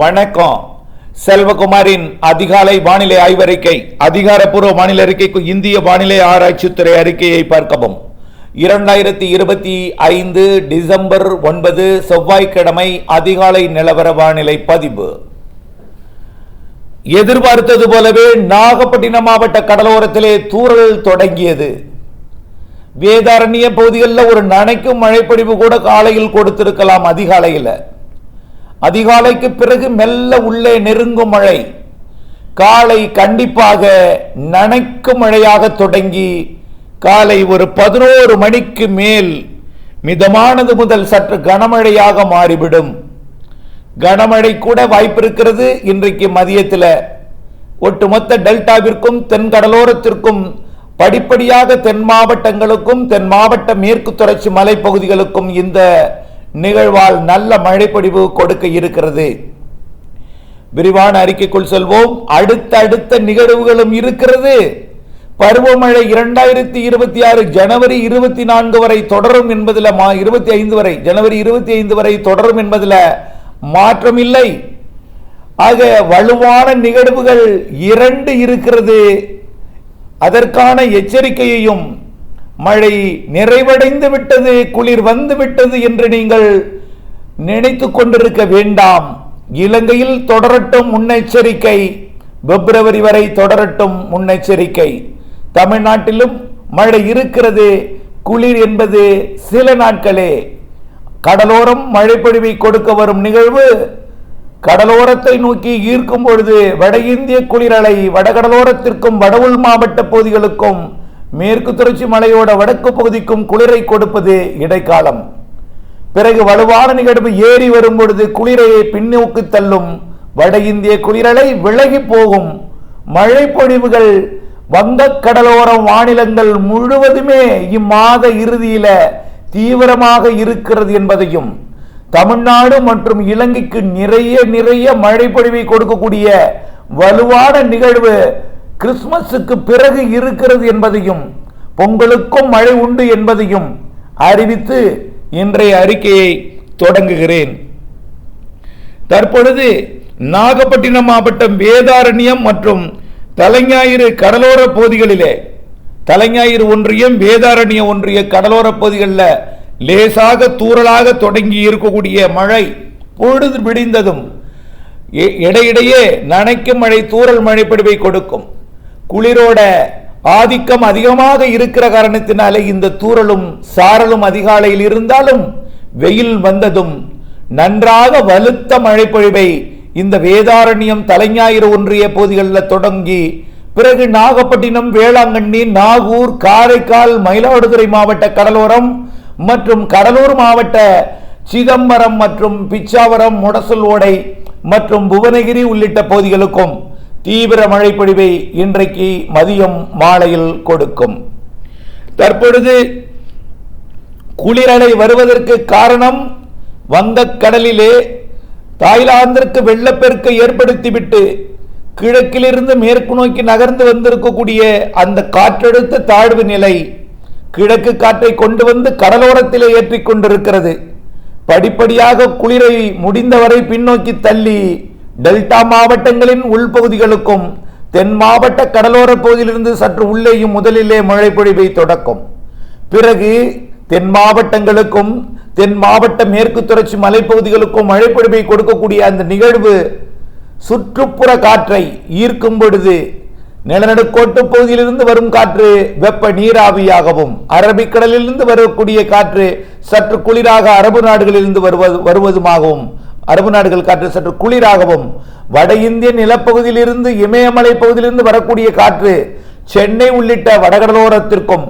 வணக்கம். செல்வகுமாரின் அதிகாலை வானிலை ஆய்வறிக்கை அதிகாரப்பூர்வ வானிலை அறிக்கைக்கு இந்திய வானிலை ஆராய்ச்சித்துறை அறிக்கையை பார்க்கவும். இரண்டாயிரத்தி இருபத்தி ஐந்து டிசம்பர் ஒன்பது செவ்வாய்க்கிழமை அதிகாலை நிலவர வானிலை பதிவு. எதிர்பார்த்தது போலவே நாகப்பட்டினம் மாவட்ட கடலோரத்திலே தூறல் தொடங்கியது. வேதாரண்ய பகுதிகளில் ஒரு நனைக்கும் மழைப்பொழிவு கூட காலையில் கொடுத்திருக்கலாம் அதிகாலையில். அதிகாலைக்கு பிறகு மெல்ல உள்ளே நெருங்கும் மழை. காலை கண்டிப்பாக நனைக்கும் மழையாக தொடங்கி காலை ஒரு பதினோரு மணிக்கு மேல் மிதமானது முதல் சற்று கனமழையாக மாறிவிடும். கனமழை கூட வாய்ப்பிருக்கிறது. இன்றைக்கு மதியத்தில் ஒட்டுமொத்த டெல்டாவிற்கும் தென் கடலோரத்திற்கும் படிப்படியாக தென் மாவட்டங்களுக்கும் தென் மாவட்ட மேற்கு தொடர்ச்சி மலைப்பகுதிகளுக்கும் இந்த நிகழ்வால் நல்ல மழைப்பொழிவு கொடுக்க இருக்கிறது. விரிவான அறிக்கைக்குள் செல்வோம். அடுத்த அடுத்த நிகழ்வுகளும் இருக்கிறது. பருவமழை இரண்டாயிரத்தி இருபத்தி ஆறு ஜனவரி இருபத்தி நான்கு வரை தொடரும் என்பதில் மா இருபத்தி ஐந்து வரை ஜனவரி இருபத்தி ஐந்து வரை தொடரும் என்பதில் மாற்றம் இல்லை ஆக வலுவான நிகழ்வுகள் இரண்டு இருக்கிறது. அதற்கான எச்சரிக்கையையும் மழை நிறைவடைந்து விட்டது குளிர் வந்து விட்டது என்று நீங்கள் நினைத்து கொண்டிருக்க வேண்டாம். இலங்கையில் தொடரட்டும் முன்னெச்சரிக்கை. பிப்ரவரி வரை தொடரட்டும் முன்னெச்சரிக்கை. தமிழ்நாட்டிலும் மழை இருக்கிறது குளிர் என்பது சில நாட்களே. கடலோரம் மழைப்பொழிவை கொடுக்க வரும் நிகழ்வு கடலோரத்தை நோக்கி ஈர்க்கும் பொழுது வட இந்திய குளிரலை வடகடலோரத்திற்கும் வடவுள் மாவட்ட பகுதிகளுக்கும் மேற்கு தொடர்ச்சி மலையோட வடக்கு பகுதிக்கும் குளிரை கொடுப்பது இடைக்காலம். பிறகு வலுவான நிகழ்வு ஏறி வரும் பொழுது குளிரையை பின்னோக்கி தள்ளும். வட இந்திய குளிரலை விலகி போகும். மழை பொழிவுகள் வங்கக் கடலோரம் மாநிலங்கள் முழுவதுமே இம்மாத இறுதியில தீவிரமாக இருக்கிறது என்பதையும் தமிழ்நாடு மற்றும் இலங்கைக்கு நிறைய நிறைய மழை பொழிவை கொடுக்கக்கூடிய வலுவான நிகழ்வு கிறிஸ்துமஸுக்கு பிறகு இருக்கிறது என்பதையும் பொங்கலுக்கும் மழை உண்டு என்பதையும் அறிவித்து இன்றைய அறிக்கையை தொடங்குகிறேன். தற்பொழுது நாகப்பட்டினம் மாவட்டம் வேதாரண்யம் மற்றும் தலைஞாயிறு கடலோர பகுதிகளிலே தலைஞாயிறு ஒன்றியம் வேதாரண்ய ஒன்றிய கடலோர பகுதிகளில் லேசாக தூறலாக தொடங்கி இருக்கக்கூடிய மழை பொழுது விடிந்ததும் இடையிடையே நனைக்கும் மழை தூறல் மழை கொடுக்கும். குளிரோட ஆதிக்கம் அதிகமாக இருக்கிற காரணத்தினாலே இந்த தூறலும் சாரலும் அதிகாலையில் இருந்தாலும் வெயில் வந்ததும் நன்றாக வலுத்த மழைப்பொழிவை இந்த வேதாரண்யம் தலைஞாயிறு ஒன்றிய பகுதிகளில் தொடங்கி பிறகு நாகப்பட்டினம் வேளாங்கண்ணி நாகூர் காரைக்கால் மயிலாடுதுறை மாவட்ட கடலோரம் மற்றும் கடலூர் மாவட்ட சிதம்பரம் மற்றும் பிச்சாவரம் முடசல் ஓடை மற்றும் புவனகிரி உள்ளிட்ட பகுதிகளுக்கும் தீவிர மழைப்பொழிவை இன்றைக்கு மதியம் மாலையில் கொடுக்கும். தற்பொழுது குளிரலை வருவதற்கு காரணம் வந்த கடலிலே தாய்லாந்திற்கு வெள்ளப்பெருக்கை ஏற்படுத்திவிட்டு கிழக்கிலிருந்து மேற்கு நோக்கி நகர்ந்து வந்திருக்கக்கூடிய அந்த காற்றழுத்த தாழ்வு நிலை கிழக்கு காற்றை கொண்டு வந்து கடலோரத்திலே ஏற்றிக் கொண்டிருக்கிறது படிப்படியாக குளிரை முடிந்தவரை பின்னோக்கி தள்ளி டெல்டா மாவட்டங்களின் உள்பகுதிகளுக்கும் தென் மாவட்ட கடலோர பகுதியிலிருந்து சற்று உள்ளேயும் முதலிலே மழை பொழிவை தொடக்கும். பிறகு தென் மாவட்டங்களுக்கும் தென் மாவட்ட மேற்கு தொடர்ச்சி மலைப்பகுதிகளுக்கும் மழை பொழிவை கொடுக்கக்கூடிய அந்த நிகழ்வு சுற்றுப்புற காற்றை ஈர்க்கும் பொழுது நிலநடுக்கோட்டு பகுதியிலிருந்து வரும் காற்று வெப்ப நீராவியாகவும் அரபிக்கடலிலிருந்து வரக்கூடிய காற்று சற்று குளிராக அரபு நாடுகளிலிருந்து வருவது வருவதுமாகவும் அரபு நாடுகள் காற்று சற்று குளிராகவும் வட இந்திய நிலப்பகுதியிலிருந்து இமயமலை பகுதியிலிருந்து வரக்கூடிய காற்று சென்னை உள்ளிட்ட வடகடலோரத்திற்கும்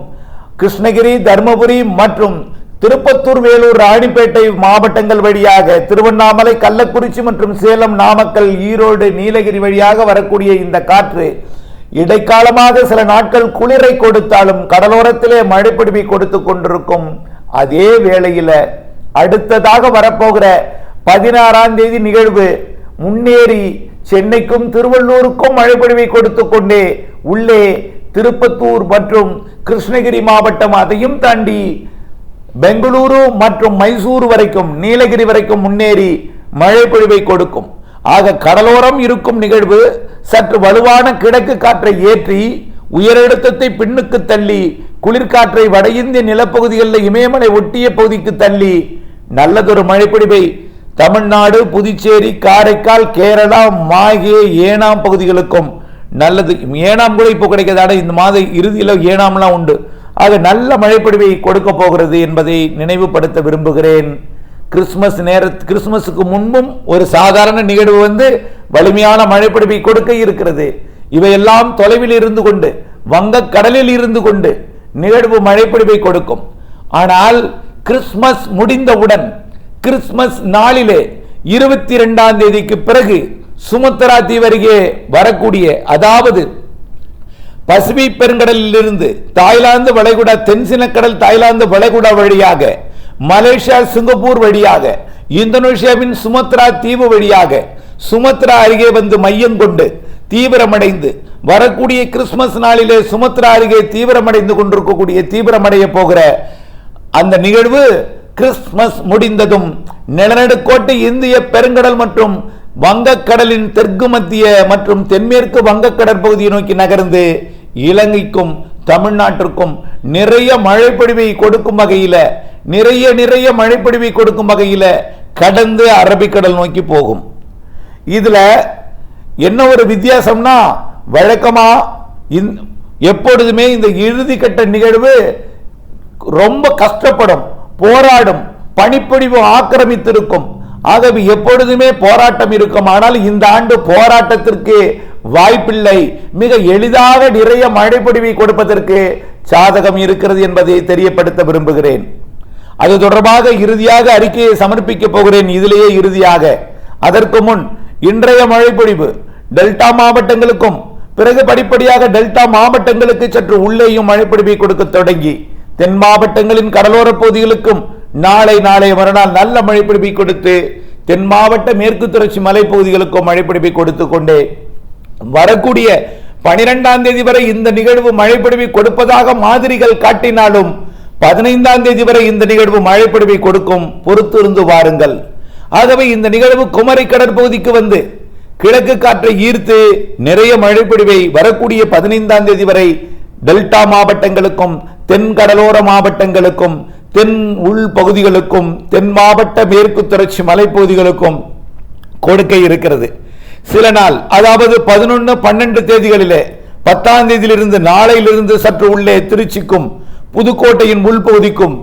கிருஷ்ணகிரி தருமபுரி மற்றும் திருப்பத்தூர் வேலூர் ராணிப்பேட்டை மாவட்டங்கள் வழியாக திருவண்ணாமலை கள்ளக்குறிச்சி மற்றும் சேலம் நாமக்கல் ஈரோடு நீலகிரி வழியாக வரக்கூடிய இந்த காற்று இடைக்காலமாக சில நாட்கள் குளிரை கொடுத்தாலும் கடலோரத்திலே மழைப்பிடிப்பை கொடுத்து கொண்டிருக்கும் அதே வேளையில அடுத்ததாக வரப்போகிற பதினாறாம் தேதி நிகழ்வு. முன்னேறி சென்னைக்கும் திருவள்ளூருக்கும் மழைப்பொழிவை கொடுத்து கொண்டே உள்ளே திருப்பத்தூர் மற்றும் கிருஷ்ணகிரி மாவட்டம் அதையும் தாண்டி பெங்களூரு மற்றும் மைசூர் வரைக்கும் நீலகிரி வரைக்கும் முன்னேறி மழைப்பொழிவை கொடுக்கும். ஆக கடலோரம் இருக்கும் நிகழ்வு சற்று வலுவான கிழக்கு காற்றை ஏற்றி உயரழுத்தத்தை பின்னுக்கு தள்ளி குளிர்காற்றை வட இந்திய நிலப்பகுதிகளில் இமயமலை ஒட்டிய பகுதிக்கு தள்ளி நல்லதொரு மழைப்பொழிவை தமிழ்நாடு புதுச்சேரி காரைக்கால் கேரளா மாஹே ஏனாம் பகுதிகளுக்கும் நல்லது. ஏனாம் கூட இப்போ கிடைக்காத இந்த மாத இறுதியில் ஏனாம்லாம் உண்டு. ஆக நல்ல மழைப்பொழிவை கொடுக்க போகிறது என்பதை நினைவுபடுத்த விரும்புகிறேன். கிறிஸ்மஸ் நேர கிறிஸ்மஸுக்கு முன்பும் ஒரு சாதாரண நிகழ்வு வந்து வலிமையான மழைப்பொழிவை கொடுக்க இருக்கிறது. இவையெல்லாம் தொலைவில் இருந்து கொண்டு வங்கக் கடலில் இருந்து கொண்டு நிகழ்வு மழைப்பொழிவை கொடுக்கும். ஆனால் கிறிஸ்மஸ் முடிந்தவுடன் கிறிஸ்மஸ் நாளிலே இருபத்தி ரெண்டாம் தேதிக்கு பிறகு சுமத்ரா தீவருகே அருகே வரக்கூடிய அதாவது பசிபிக் பெருங்கடலில் தாய்லாந்து வளைகுடா தென்சினக்கடல் தாய்லாந்து வளைகுடா வழியாக மலேசியா சிங்கப்பூர் வழியாக இந்தோனேஷியாவின் சுமத்ரா தீவு வழியாக சுமத்ரா அருகே வந்து மையம் கொண்டு தீவிரமடைந்து வரக்கூடிய கிறிஸ்துமஸ் நாளிலே சுமத்ரா அருகே தீவிரமடைந்து கொண்டிருக்கக்கூடிய தீவிரமடைய போகிற அந்த நிகழ்வு கிறிஸ்துமஸ் முடிந்ததும் நிலநடுக்கோட்டு இந்திய பெருங்கடல் மற்றும் வங்கக்கடலின் தெற்கு மத்திய மற்றும் தென்மேற்கு வங்கக்கடல் பகுதியை நோக்கி நகர்ந்து இலங்கைக்கும் தமிழ்நாட்டிற்கும் நிறைய மழைப்பொழிவை கொடுக்கும் வகையில் நிறைய நிறைய மழைப்பொழிவை கொடுக்கும் வகையில் கடந்து அரபிக்கடல் நோக்கி போகும். இதில் என்ன ஒரு வித்தியாசம்னா வழக்கமாக இந் எப்பொழுதுமே இந்த இறுதிக்கட்ட நிகழ்வு ரொம்ப கஷ்டப்படும். போராடும் பனிப்பொழிவு ஆக்கிரமித்திருக்கும். ஆகவே எப்பொழுதுமே போராட்டம் இருக்கும். ஆனால் இந்த ஆண்டு போராட்டத்திற்கு வாய்ப்பில்லை. மிக எளிதாக நிறைய மழைப்பொழிவை கொடுப்பதற்கு சாதகம் இருக்கிறது என்பதை தெரியப்படுத்த விரும்புகிறேன். அது தொடர்பாக இறுதியாக அறிக்கையை சமர்ப்பிக்க போகிறேன். இதிலேயே இறுதியாக. அதற்கு முன் இன்றைய மழைப்பொழிவு டெல்டா மாவட்டங்களுக்கும் பிறகு படிப்படியாக டெல்டா மாவட்டங்களுக்கு சற்று உள்ளேயும் மழைப்பொழிவை கொடுக்க தொடங்கி தென் மாவட்டங்களின் கடலோர பகுதிகளுக்கும் நாளை நாளை மறுநாள் நல்ல மழைப்பொழிவை கொடுத்து தென் மாவட்ட மேற்கு தொடர்ச்சி மலைப்பகுதிகளுக்கும் மழைப்பொழிவை கொடுத்து கொண்டே வரக்கூடிய பனிரெண்டாம் தேதி வரை இந்த நிகழ்வு மழைப்பொழிவை கொடுப்பதாக மாதிரிகள் காட்டினாலும் பதினைந்தாம் தேதி வரை இந்த நிகழ்வு மழைப்பொழிவை கொடுக்கும் பொறுத்திருந்து வாருங்கள். ஆகவே இந்த நிகழ்வு குமரி கடற்பகுதிக்கு வந்து கிழக்கு காற்றை ஈர்த்து நிறைய மழைப்பிடிவை வரக்கூடிய பதினைந்தாம் தேதி வரை டெல்டா மாவட்டங்களுக்கும் தென் கடலோர மாவட்டங்களுக்கும் தென் உள் பகுதிகளுக்கும் தென் மாவட்ட மேற்கு தொடர்ச்சி மலைப்பகுதிகளுக்கும் கொடுக்க இருக்கிறது. சில நாள் அதாவது பதினொன்னு பன்னெண்டு தேதிகளிலே பத்தாம் தேதியிலிருந்து நாளையிலிருந்து சற்று உள்ளே திருச்சிக்கும் புதுக்கோட்டையின் உள்பகுதிக்கும்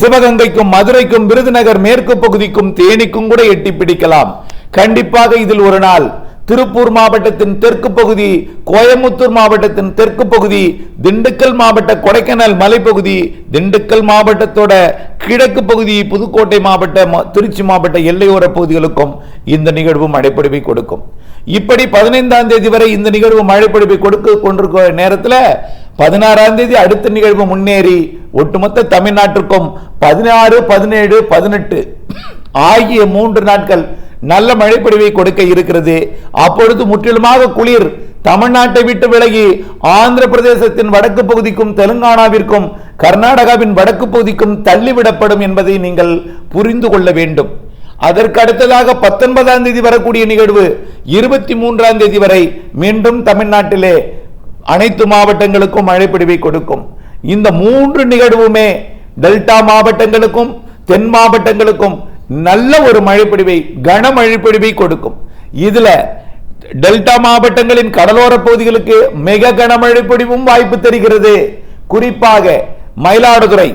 சிவகங்கைக்கும் மதுரைக்கும் விருதுநகர் மேற்கு பகுதிக்கும் தேனிக்கும் கூட எட்டி பிடிக்கலாம். கண்டிப்பாக இதில் ஒரு நாள் திருப்பூர் மாவட்டத்தின் தெற்கு பகுதி கோயமுத்தூர் மாவட்டத்தின் தெற்கு பகுதி திண்டுக்கல் மாவட்ட கொடைக்கானல் மலைப்பகுதி திண்டுக்கல் மாவட்டத்தோட கிழக்கு பகுதி புதுக்கோட்டை மாவட்ட திருச்சி மாவட்ட எல்லையோர பகுதிகளுக்கும் இந்த நிகழ்வு மழைப்பொழிவை கொடுக்கும். இப்படி பதினைந்தாம் தேதி வரை இந்த நிகழ்வு மழைப்பொழிவை கொடுக்க கொண்டிருக்கிற நேரத்தில் பதினாறாம் தேதி அடுத்த நிகழ்வு முன்னேறி ஒட்டுமொத்த தமிழ்நாட்டிற்கும் பதினாறு பதினேழு பதினெட்டு ஆகிய மூன்று நாட்கள் நல்ல மழைப்பொழிவை கொடுக்க இருக்கிறது. அப்பொழுது முற்றிலுமாக குளிர் தமிழ்நாட்டை விட்டு விலகி ஆந்திர பிரதேசத்தின் வடக்கு பகுதிக்கும் தெலுங்கானாவிற்கும் கர்நாடகாவின் வடக்கு பகுதிக்கும் தள்ளிவிடப்படும் என்பதை நீங்கள் புரிந்து கொள்ள வேண்டும். அதற்கு அடுத்ததாக பத்தொன்பதாம் தேதி வரக்கூடிய நிகழ்வு இருபத்தி மூன்றாம் தேதி வரை மீண்டும் தமிழ்நாட்டிலே அனைத்து மாவட்டங்களுக்கும் மழைப்பிடிவை கொடுக்கும். இந்த மூன்று நிகழ்வுமே டெல்டா மாவட்டங்களுக்கும் தென் மாவட்டங்களுக்கும் நல்ல ஒரு மழைப்பொழிவை கனமழைப்பொழிவை கொடுக்கும். இதுல டெல்டா மாவட்டங்களின் கடலோர பகுதிகளுக்கு மிக கனமழை பொழிவும் வாய்ப்பு தெரிகிறது. குறிப்பாக மயிலாடுதுறை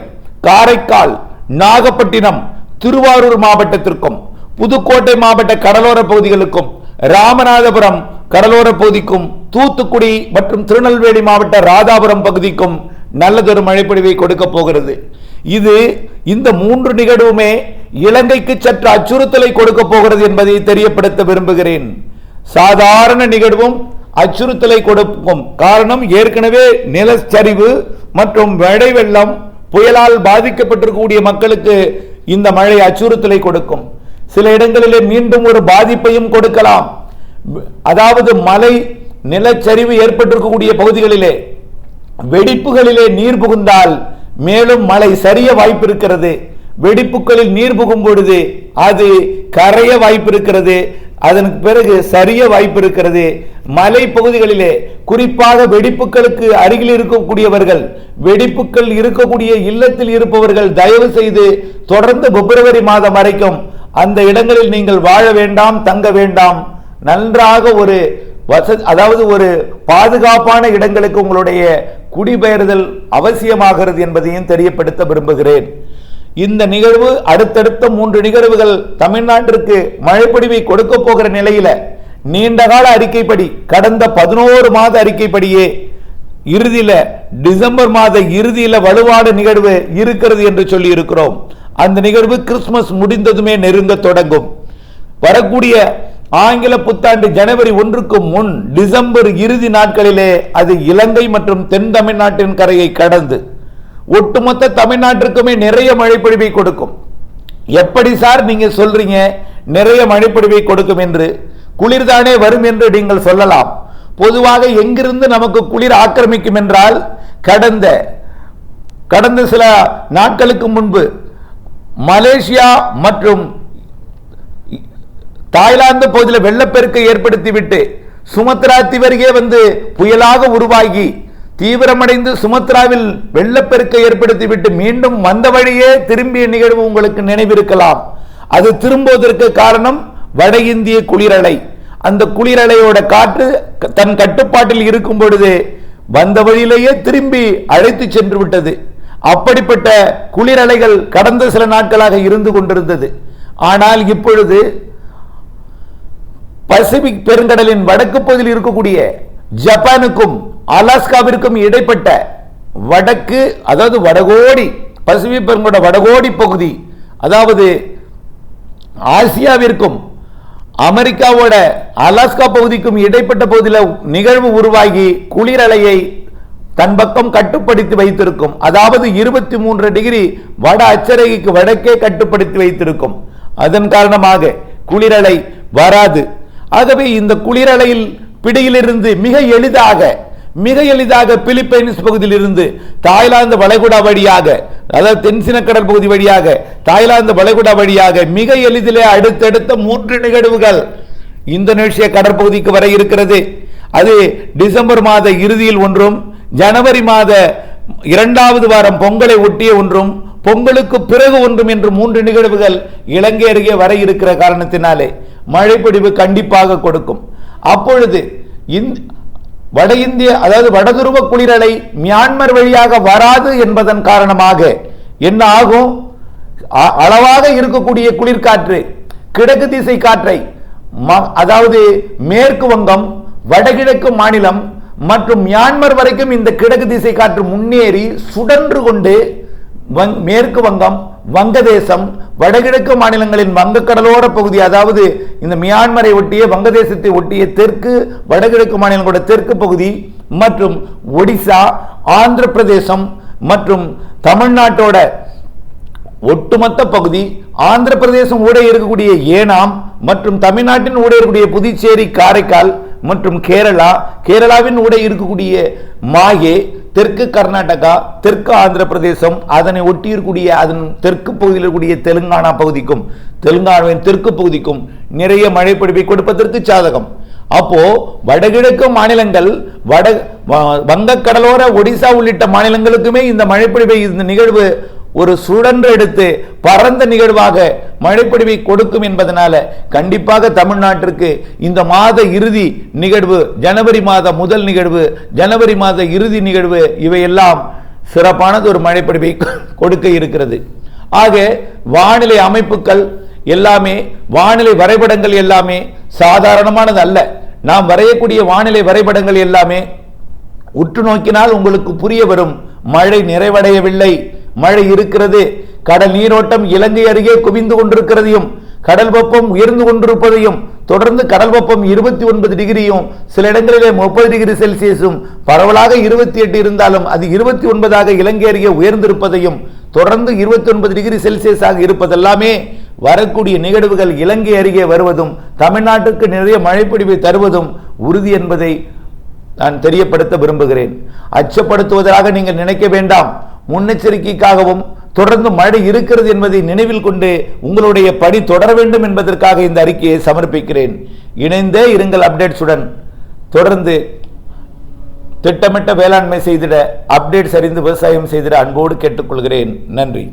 காரைக்கால் நாகப்பட்டினம் திருவாரூர் மாவட்டத்திற்கும் புதுக்கோட்டை மாவட்ட கடலோர பகுதிகளுக்கும் ராமநாதபுரம் கடலோர பகுதிக்கும் தூத்துக்குடி மற்றும் திருநெல்வேலி மாவட்ட ராதாபுரம் பகுதிக்கும் நல்லதொரு மழைப்பொழிவை கொடுக்க போகிறது. இது இந்த மூன்று நிகழ்வுமே இலங்கைக்கு சற்று அச்சுறுத்தலை கொடுக்க போகிறது என்பதை தெரியப்படுத்த விரும்புகிறேன். சாதாரண நிகழ்வும் அச்சுறுத்தலை கொடுக்கும் காரணம் ஏற்கனவே நிலச்சரிவு மற்றும் மழை வெள்ளம் புயலால் பாதிக்கப்பட்டிருக்கக்கூடிய மக்களுக்கு இந்த மழை அச்சுறுத்தலை கொடுக்கும். சில இடங்களிலே மீண்டும் ஒரு பாதிப்பையும் கொடுக்கலாம். அதாவது மலை நிலச்சரிவு ஏற்பட்டிருக்கக்கூடிய பகுதிகளிலே வெடிப்புகளிலே நீர் புகுந்தால் மேலும் மழை சரிய வாய்ப்பு இருக்கிறது. வெடிப்புகளில் நீர் புகும் பொழுது அது கரைய வாய்ப்பு இருக்கிறது அதற்கு பிறகு சரிய வாய்ப்பு இருக்கிறது மலை பகுதிகளிலே குறிப்பாக வெடிப்புகளுக்கு அருகில் இருக்கக்கூடியவர்கள் வெடிப்புகள் இருக்கக்கூடிய இல்லத்தில் இருப்பவர்கள் தயவு செய்து தொடர்ந்து பிப்ரவரி மாதம் வரைக்கும் அந்த இடங்களில் நீங்கள் வாழ வேண்டாம் தங்க வேண்டாம். நன்றாக ஒரு வச அதாவது ஒரு பாதுகாப்பான இடங்களுக்கு உங்களுடைய குடிபெயர்தல் அவசியமாகிறது என்பதையும் தெரியப்படுத்த விரும்புகிறேன். இந்த நிகழ்வு அடுத்தடுத்த மூன்று நிகழ்வுகள் தமிழ்நாட்டிற்கு மழைப்பொடிவை கொடுக்க போகிற நிலையில நீண்டகால அறிக்கைப்படி கடந்த பதினோரு மாத அறிக்கைப்படியே இறுதியில டிசம்பர் மாத இறுதியில வலுவான நிகழ்வு இருக்கிறது என்று சொல்லி இருக்கிறோம் அந்த நிகழ்வு கிறிஸ்துமஸ் முடிந்ததுமே நெருங்க தொடங்கும். வரக்கூடிய ஆங்கில புத்தாண்டு ஜனவரி ஒன்றுக்கு முன் டிசம்பர் இறுதி நாட்களிலே அது இலங்கை மற்றும் தென் தமிழ்நாட்டின் கரையை கடந்து ஒட்டுமொத்த தமிழ்நாட்டிற்குமே நிறைய மழைப்பொழிவை கொடுக்கும். எப்படி சார் நீங்க சொல்றீங்க? நிறைய மழைப்பொழிவை கொடுக்கும் என்று. குளிர்தானே வரும் என்று நீங்கள் சொல்லலாம். பொதுவாக எங்கிருந்து நமக்கு குளிர் ஆக்கிரமிக்கும் என்றால் கடந்த கடந்த சில நாட்களுக்கு முன்பு மலேசியா மற்றும் தாய்லாந்து பகுதியில் வெள்ளப்பெருக்கை ஏற்படுத்திவிட்டு சுமத்ரா திவருகே வந்து புயலாக உருவாகி தீவிரமடைந்து சுமத்ராவில் வெள்ளப்பெருக்கை ஏற்படுத்திவிட்டு மீண்டும் வந்த வழியே திரும்பிய நிகழ்வு உங்களுக்கு நினைவிருக்கலாம். அது திரும்புவதற்கு காரணம் வட இந்திய குளிரலை. அந்த குளிரலையோட காற்று தன் கட்டுப்பாட்டில் இருக்கும் பொழுது வந்த வழியிலேயே திரும்பி அழைத்து சென்று விட்டது. அப்படிப்பட்ட குளிரலைகள் கடந்த சில நாட்களாக இருந்து கொண்டிருந்தது. ஆனால் இப்பொழுது பசிபிக் பெருங்கடலின் வடக்கு பகுதியில் இருக்கக்கூடிய ஜப்பானுக்கும் அலாஸ்காவிற்கும் இடைப்பட்ட வடக்கு அதாவது வடகோடி பசிபிக் பெருங்கோட வடகோடி பகுதி அதாவது ஆசியாவிற்கும் அமெரிக்காவோட அலாஸ்கா பகுதிக்கும் இடைப்பட்ட பகுதியில் நிகழ்வு உருவாகி குளிரலையை தன் பக்கம் கட்டுப்படுத்தி வைத்திருக்கும். அதாவது இருபத்தி மூன்று டிகிரி வட அச்சரகைக்கு வடக்கே கட்டுப்படுத்தி வைத்திருக்கும். அதன் காரணமாக குளிரலை வராது. ஆகவே இந்த குளிரலையில் பிடியிலிருந்து மிக எளிதாக மிக எளிதாக பிலிப்பைன்ஸ் பகுதியில் இருந்து தாய்லாந்து வளைகுடா வழியாக அதாவது தென்சின கடல் பகுதி வழியாக தாய்லாந்து வளைகுடா வழியாக மிக எளிதிலே அடுத்தடுத்த மூன்று நிகழ்வுகள் இந்தோனேஷிய கடற்பகுதிக்கு வர இருக்கிறது. அது டிசம்பர் மாத இறுதியில் ஒன்றும் ஜனவரி மாத இரண்டாவது வாரம் பொங்கலை ஒட்டிய ஒன்றும் பொங்கலுக்கு பிறகு ஒன்றும் என்று மூன்று நிகழ்வுகள் இலங்கை அருகே வர இருக்கிற காரணத்தினாலே மழைப்பொழிவு கண்டிப்பாக கொடுக்கும். அப்பொழுது இந்த வட இந்திய அதாவது வடதுருவ குளிரலை மியான்மர் வழியாக வராது என்பதன் காரணமாக என்ன ஆகும்? அ- அளவாக இருக்கக்கூடிய குளிர்காற்று கிழக்கு திசை காற்றை ம- அதாவது மேற்கு வங்கம் வடகிழக்கு மாநிலம் மற்றும் மியான்மர் வரைக்கும் இந்த கிழக்கு திசை காற்று முன்னேறி சுடன்று கொண்டு மேற்கு வங்கம் வங்கதேசம் வடகிழக்கு மாநிலங்களின் வங்கக்கடலோர பகுதி அதாவது இந்த மியான்மரை ஒட்டிய வங்கதேசத்தை ஒட்டிய தெற்கு வடகிழக்கு மாநிலங்களோட தெற்கு பகுதி மற்றும் ஒடிசா ஆந்திர பிரதேசம் மற்றும் தமிழ்நாட்டோட ஒட்டுமொத்த பகுதி ஆந்திர பிரதேசம் ஊடே இருக்கக்கூடிய ஏனாம் மற்றும் தமிழ்நாட்டின் ஊடே இருக்கக்கூடிய புதுச்சேரி காரைக்கால் மற்றும் கேரளா கேரளாவின் ஊடே இருக்கக்கூடிய மாயே தெற்கு கர்நாடகா தெற்கு ஆந்திர பிரதேசம் அதனை ஒட்டி இருக்கக்கூடிய அதன் தெற்கு பகுதியில் இருக்கக்கூடிய தெலுங்கானா பகுதிக்கும் தெலுங்கானாவின் தெற்கு பகுதிக்கும் நிறைய மழைப்பிடிப்பை கொடுப்பதற்கு சாதகம். அப்போ வடகிழக்கு மாநிலங்கள் வட வ- வங்கக்கடலோர ஒடிசா உள்ளிட்ட மாநிலங்களுக்குமே இந்த மழைப்பிடிப்பை இந்த நிகழ்வு ஒரு சுழன்று எடுத்து பரந்த நிகழ்வாக மழைப்பொழிவை கொடுக்கும் என்பதனால கண்டிப்பாக தமிழ்நாட்டிற்கு இந்த மாத இறுதி நிகழ்வு ஜனவரி மாத முதல் நிகழ்வு ஜனவரி மாத இறுதி நிகழ்வு இவையெல்லாம் சிறப்பானது ஒரு மழைப்பொழிவை கொடுக்க இருக்கிறது. ஆக வானிலை அமைப்புகள் எல்லாமே வானிலை வரைபடங்கள் எல்லாமே சாதாரணமானது அல்ல. நாம் வரையக்கூடிய வானிலை வரைபடங்கள் எல்லாமே உற்று நோக்கினால் உங்களுக்கு புரிய வரும். மழை நிறைவடையவில்லை. மழை இருக்கிறது. கடல் நீரோட்டம் இலங்கை அருகே குவிந்து கொண்டிருக்கிறதையும் கடல் வெப்பம் உயர்ந்து கொண்டிருப்பதையும் தொடர்ந்து கடல் வெப்பம் இருபத்தி ஒன்பது டிகிரியும் சில இடங்களிலே முப்பது டிகிரி செல்சியஸும் பரவலாக இருபத்தி எட்டு இருந்தாலும் அது இருபத்தி ஒன்பதாக இலங்கை அருகே உயர்ந்திருப்பதையும் தொடர்ந்து இருபத்தி ஒன்பது டிகிரி செல்சியஸாக இருப்பதெல்லாமே வரக்கூடிய நிகழ்வுகள் இலங்கை அருகே வருவதும் தமிழ்நாட்டுக்கு நிறைய மழைப்பிடிவை தருவதும் உறுதி என்பதை நான் தெரியப்படுத்த விரும்புகிறேன். அச்சப்படுத்துவதாக நீங்கள் நினைக்க வேண்டாம். முன்னெச்சரிக்கைக்காகவும் தொடர்ந்து மழை இருக்கிறது என்பதை நினைவில் கொண்டு உங்களுடைய பணி தொடர வேண்டும் என்பதற்காக இந்த அறிக்கையை சமர்ப்பிக்கிறேன். இணைந்தே இருங்கள் அப்டேட்ஸுடன். தொடர்ந்து திட்டமிட்ட வேளாண்மை செய்திட அப்டேட்ஸ் அறிந்து விவசாயம் செய்திட அன்போடு கேட்டுக்கொள்கிறேன். நன்றி.